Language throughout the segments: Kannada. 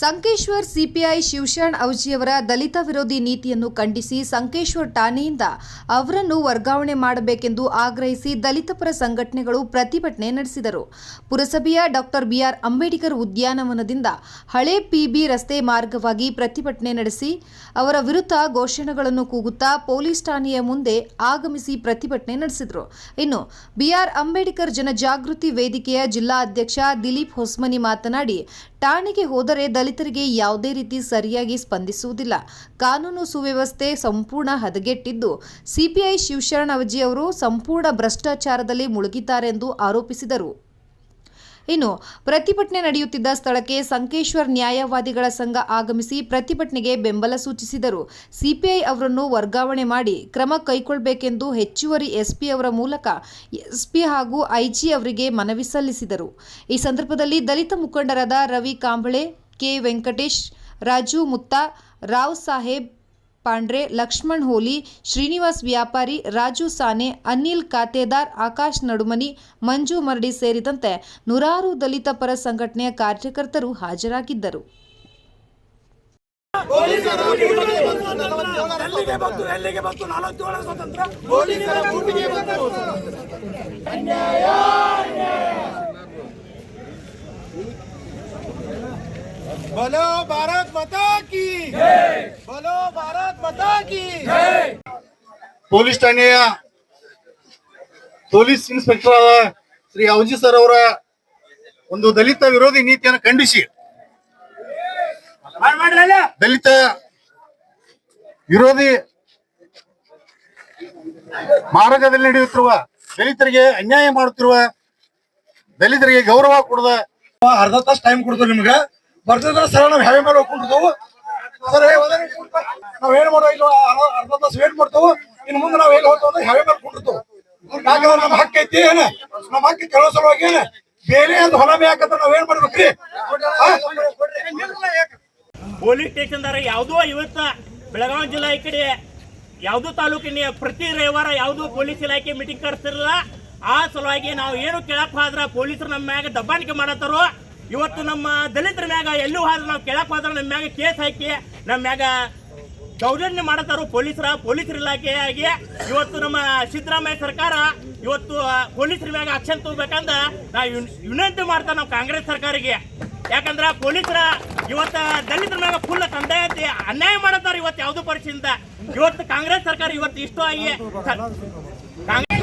ಸಂಕೇಶ್ವರ್ ಸಿಪಿಐ ಶಿವಶರಣ್ ಔಜಿಯವರ ದಲಿತ ವಿರೋಧಿ ನೀತಿಯನ್ನು ಖಂಡಿಸಿ ಸಂಕೇಶ್ವರ್ ಠಾಣೆಯಿಂದ ಅವರನ್ನು ವರ್ಗಾವಣೆ ಮಾಡಬೇಕೆಂದು ಆಗ್ರಹಿಸಿ ದಲಿತ ಪರ ಸಂಘಟನೆಗಳು ಪ್ರತಿಭಟನೆ ನಡೆಸಿದರು. ಪುರಸಭೆಯ ಡಾಕ್ಟರ್ ಬಿಆರ್ ಅಂಬೇಡ್ಕರ್ ಉದ್ಯಾನವನದಿಂದ ಹಳೆ ಪಿಬಿ ರಸ್ತೆ ಮಾರ್ಗವಾಗಿ ಪ್ರತಿಭಟನೆ ನಡೆಸಿ, ಅವರ ವಿರುದ್ಧ ಘೋಷಣೆಗಳನ್ನು ಕೂಗುತ್ತಾ ಪೊಲೀಸ್ ಠಾಣೆಯ ಮುಂದೆ ಆಗಮಿಸಿ ಪ್ರತಿಭಟನೆ ನಡೆಸಿದರು. ಇನ್ನು ಬಿಆರ್ ಅಂಬೇಡ್ಕರ್ ಜನಜಾಗೃತಿ ವೇದಿಕೆಯ ಜಿಲ್ಲಾ ಅಧ್ಯಕ್ಷ ದಿಲೀಪ್ ಹೊಸ್ಮನಿ ಮಾತನಾಡಿ ಠಾಣೆಗೆ ಹೋದರೆ ದಲಿತರಿಗೆ ಯಾವುದೇ ರೀತಿ ಸರಿಯಾಗಿ ಸ್ಪಂದಿಸುವುದಿಲ್ಲ. ಕಾನೂನು ಸುವ್ಯವಸ್ಥೆ ಸಂಪೂರ್ಣ ಹದಗೆಟ್ಟಿದ್ದು, ಸಿಪಿಐ ಶಿವಶರಣ ಅವಜಿ ಅವರು ಸಂಪೂರ್ಣ ಭ್ರಷ್ಟಾಚಾರದಲ್ಲಿ ಮುಳುಗಿದ್ದಾರೆಂದು ಆರೋಪಿಸಿದರು. ಇನ್ನು ಪ್ರತಿಭಟನೆ ನಡೆಯುತ್ತಿದ್ದ ಸ್ಥಳಕ್ಕೆ ಸಂಕೇಶ್ವರ್ ನ್ಯಾಯವಾದಿಗಳ ಸಂಘ ಆಗಮಿಸಿ ಪ್ರತಿಭಟನೆಗೆ ಬೆಂಬಲ ಸೂಚಿಸಿದರು. ಸಿಪಿಐ ಅವರನ್ನು ವರ್ಗಾವಣೆ ಮಾಡಿ ಕ್ರಮ ಕೈಗೊಳ್ಳಬೇಕೆಂದು ಹೆಚ್ಚುವರಿ ಎಸ್ಪಿ ಅವರ ಮೂಲಕ ಎಸ್ಪಿ ಹಾಗೂ ಐಜಿ ಅವರಿಗೆ ಮನವಿ ಸಲ್ಲಿಸಿದರು. ಈ ಸಂದರ್ಭದಲ್ಲಿ ದಲಿತ ಮುಖಂಡರಾದ ರವಿ ಕಾಂಬಳೆ, ಕೆ ವೆಂಕಟೇಶ್, ರಾಜು ಮುತ್ತಾ, ರಾವ್ ಸಾಹೇಬ್ ಪಾಂಡ್ರೆ ಲಕ್ಷ್ಮಣ್ ಹೋಲಿ ಶ್ರೀನಿವಾಸ್ ವ್ಯಾಪಾರಿ ರಾಜು ಸಾನೆ ಅನಿಲ್ ಖಾತೆದಾರ್ ಆಕಾಶ್ ನಡುಮನಿ ಮಂಜು ಮರಡಿ ಸೇರಿದಂತೆ ನೂರಾರು ದಲಿತ ಪರ ಸಂಘಟನೆಯ ಕಾರ್ಯಕರ್ತರು ಹಾಜರಾಗಿದ್ದರು. ಭಾರತ್ ಬಂತು ಎಲ್ಲಿಗೆ ಪೊಲೀಸ್ ಠಾಣೆಯ ಪೊಲೀಸ್ ಇನ್ಸ್ಪೆಕ್ಟರ್ ಆದ ಶ್ರೀ ಅವಜಿ ಸರ್ ಅವರ ಒಂದು ದಲಿತ ವಿರೋಧಿ ನೀತಿಯನ್ನು ಖಂಡಿಸಿ. ದಲಿತ ವಿರೋಧಿ ಮಾರ್ಗದಲ್ಲಿ ನಡೆಯುತ್ತಿರುವ ದಲಿತರಿಗೆ ಅನ್ಯಾಯ ಮಾಡುತ್ತಿರುವ ದಲಿತರಿಗೆ ಗೌರವ ಕೊಡದ ಅರ್ಧ ತಾಸು ಟೈಮ್ ಕೊಡ್ತೇವೆ ನಿಮ್ಗೆ. ಬರ್ತದ ಸರ್ ನಾವು ಹೆವೆ ಮೇಲೆ ಹೋಗ್ಕೊಂಡಿರ್ತಾವು ಸರ್ ನಾವ್ ಮಾಡೋ ಇಲ್ಲ ಅರ್ಧ- ತಾಸು ವೇಟ್ ಮಾಡ್ತಾವು ಇನ್ ಮುಂದೆ ನಾವ್ ಎಲ್ಲಿ ಹೋಗ್ತಾವ ಅಂದ್ರೆ ಹೆವೆ ಮೇಲೆ ಕೊಂಡಿರ್ತಾವ. ನಮ್ಮ ಹಕ್ಕ ಐತಿ, ಏನ? ನಮ್ಮ ಹಕ್ಕ ಕೇಳೋ ಸಲುವಾಗಿ ಏನ? ಬೇರೆ ಅಂತ ಹೊಲ ಬೇಕಂದ್ರೆ ನಾವ್ ಏನ್ ಮಾಡ್ಬೇಕ್ರಿ? ಪೊಲೀಸ್ ಸ್ಟೇಷನ್ದಾರ ಯಾವುದೋ ಇವತ್ತ ಬೆಳಗಾವಿ ಜಿಲ್ಲಾ ಈ ಕಡೆ ಯಾವುದೋ ತಾಲೂಕಿನ ಪ್ರತಿ ರವಿವಾರ ಯಾವುದೋ ಪೊಲೀಸ್ ಇಲಾಖೆ ಮೀಟಿಂಗ್ ಕರೆಸ್ತಿರಲ್ಲ, ಆ ಸಲುವಾಗಿ ನಾವು ಏನು ಕೇಳಕ್ ಹೋದ್ರ ಪೊಲೀಸರು ನಮ್ಮ ಮ್ಯಾಗ ದಬ್ಬಾಣಿಕೆ ಮಾಡತ್ತಾರೋ ಇವತ್ತು ನಮ್ಮ ದಲಿತರ ಮ್ಯಾಗ ಎಲ್ಲೂ ಹೋದ್ರೆ ನಾವು ಕೇಳಕ್ ಹೋದ್ರೆ ನಮ್ಮ ಮ್ಯಾಗ ಕೇಸ್ ಹಾಕಿ ನಮ್ಮ ಮ್ಯಾಗ ದೌರ್ಜನ್ಯ ಮಾಡತ್ತಾರೋ ಪೊಲೀಸರ ಪೊಲೀಸರ ಇಲಾಖೆಯಾಗಿ ಇವತ್ತು ನಮ್ಮ ಸಿದ್ದರಾಮಯ್ಯ ಸರ್ಕಾರ ಇವತ್ತು ಪೊಲೀಸರ ಮ್ಯಾಗ ಆಕ್ಷನ್ ತಗೋಬೇಕಂದ ನಾವು ವಿನ್- ವಿನಂತಿ ಮಾಡ್ತಾ ನಾವು ಕಾಂಗ್ರೆಸ್ ಸರ್ಕಾರಿಗೆ. ಯಾಕಂದ್ರ ಪೊಲೀಸರ ಇವತ್ತ ದಲಿತರ ಮ್ಯಾಗ ಫುಲ್ ಐತಿ ಅನ್ಯಾಯ ಮಾಡತ್ತಾರ ಇವತ್ತು ಯಾವುದು ಪರಿಸ್ಥಿತಿಯಿಂದ ಇವತ್ತು ಕಾಂಗ್ರೆಸ್ ಸರ್ಕಾರ ಇವತ್ತು ಇಷ್ಟು ಆಗಿ ಕಾಂಗ್ರೆಸ್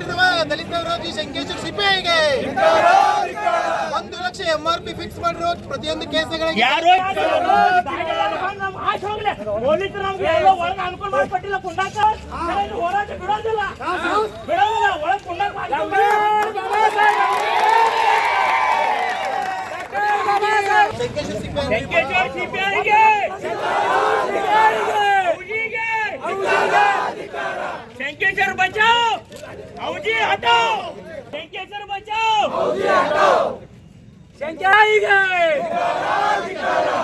ಮಾಡಿರುವ ದಲಿತ ವಿರೋಧಿ ಶಂಕೇಶ್ವರ್ ಸಿಪಿಐಗೆ ಒಂದು ಲಕ್ಷ ಎಂಆರ್ ಪಿ ಫಿಕ್ಸ್ ಮಾಡಿರೋ ಪ್ರತಿಯೊಂದು ಕೇಸುಗಳಿಗೆ. ಹೋರಾಟ ಬಿಡೋದಿಲ್ಲ ಬಿಡೋದಿಲ್ಲ ಒಳಗೆ ಕುಂಡಾಕ ವೆಂಕಟೇಶ್ವರ ಸಿಪಿಐಗೆ ಶಂಕೇಶ್ವರ ಬಚಾವ್! ಔಜಿ ಹಟಾವ್ ಶಂಕೇಶ್ವರ ಬಚಾವ್ ಶಂಕರಾಯಿಗೆ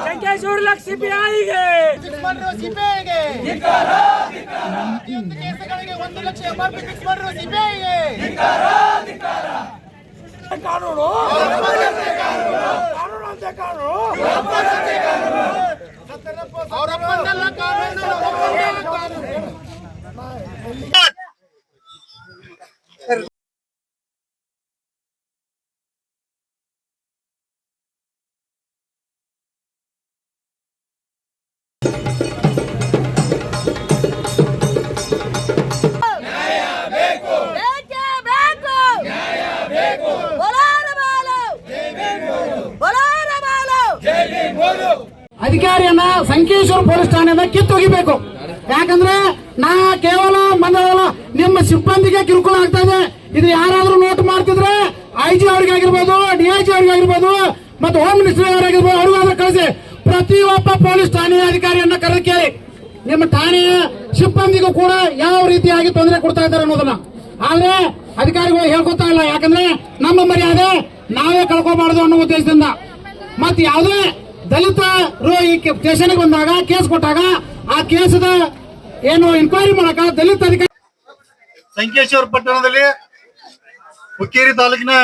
ಶಂಕೇಶ್ವರ ಪಿ ಸಿಪಿಐಗೆ! ಫಿಕ್ಸ್ ಮಾಡಿರುವ ಸಿಪಿಐಗೆ ಪ್ರತಿಯೊಂದು ಕೇಸುಗಳಿಗೆ ಒಂದು ಲಕ್ಷ ಎಂಆರ್ ಪಿ ಫಿಕ್ಸ್ ಮಾಡಿರುವ ಸಿಪಿಐಗೆ ಕಾನೂನು. ಕಾನೂನು ಅಂತ ಕಾನೂನು. ಅಧಿಕಾರಿಯನ್ನ ಸಂಕೇಶ್ವರ ಪೊಲೀಸ್ ಠಾಣೆಯಿಂದ ಕಿತ್ತೊಗಿಬೇಕು. ಯಾಕಂದ್ರೆ ನಾ ಕೇವಲ ಮಂದವಲ್ಲ ನಿಮ್ಮ ಸಿಬ್ಬಂದಿಗೆ ಕಿರುಕುಳ ಆಗ್ತಾ ಇದೆ. ಇದು ಯಾರಾದ್ರೂ ನೋಟ್ ಮಾಡ್ತಿದ್ರೆ ಐ ಜಿ ಅವ್ರಿಗೆ ಆಗಿರ್ಬೋದು ಡಿ ಐ ಜಿ ಅವ್ರಿಗೆ ಆಗಿರ್ಬೋದು, ಮತ್ತೆ ಹೋಮ್ ಮಿನಿಸ್ಟರ್ ಅವರಾಗಿರ್ಬೋದು ಅವ್ರಿಗಾದ್ರೂ ಕಳಿಸಿ. ಪ್ರತಿಯೊಬ್ಬ ಪೊಲೀಸ್ ಠಾಣೆಯ ಅಧಿಕಾರಿಯನ್ನ ಕರೆದು ಕೇಳಿ. ನಿಮ್ಮ ಠಾಣೆಯ ಸಿಬ್ಬಂದಿಗೂ ಕೂಡ ಯಾವ ರೀತಿಯಾಗಿ ತೊಂದರೆ ಕೊಡ್ತಾ ಇದ್ದಾರೆ ಅನ್ನೋದನ್ನ. ಆದ್ರೆ ಅಧಿಕಾರಿಗಳು ಹೇಳ್ಕೊತಾ ಇಲ್ಲ. ಯಾಕಂದ್ರೆ ನಮ್ಮ ಮರ್ಯಾದೆ ನಾವೇ ಕಳ್ಕೊಬಾರದು ಅನ್ನೋ ಉದ್ದೇಶದಿಂದ. ಮತ್ತೆ ಯಾವುದೇ ದಲಿತರು ಈ ಸ್ಟೇಷನ್ಗೆ ಬಂದಾಗ, ಕೇಸ್ ಕೊಟ್ಟಾಗ ಆ ಕೇಸದ ಏನು ಇನ್ಕ್ವೈರಿ ಮಾಡಕ ದಲಿತ ಅಧಿಕಾರಿ ಸಂಕೇಶ್ವರ ಪಟ್ಟಣದಲ್ಲಿ ಹುಕ್ಕೇರಿ ತಾಲೂಕಿನ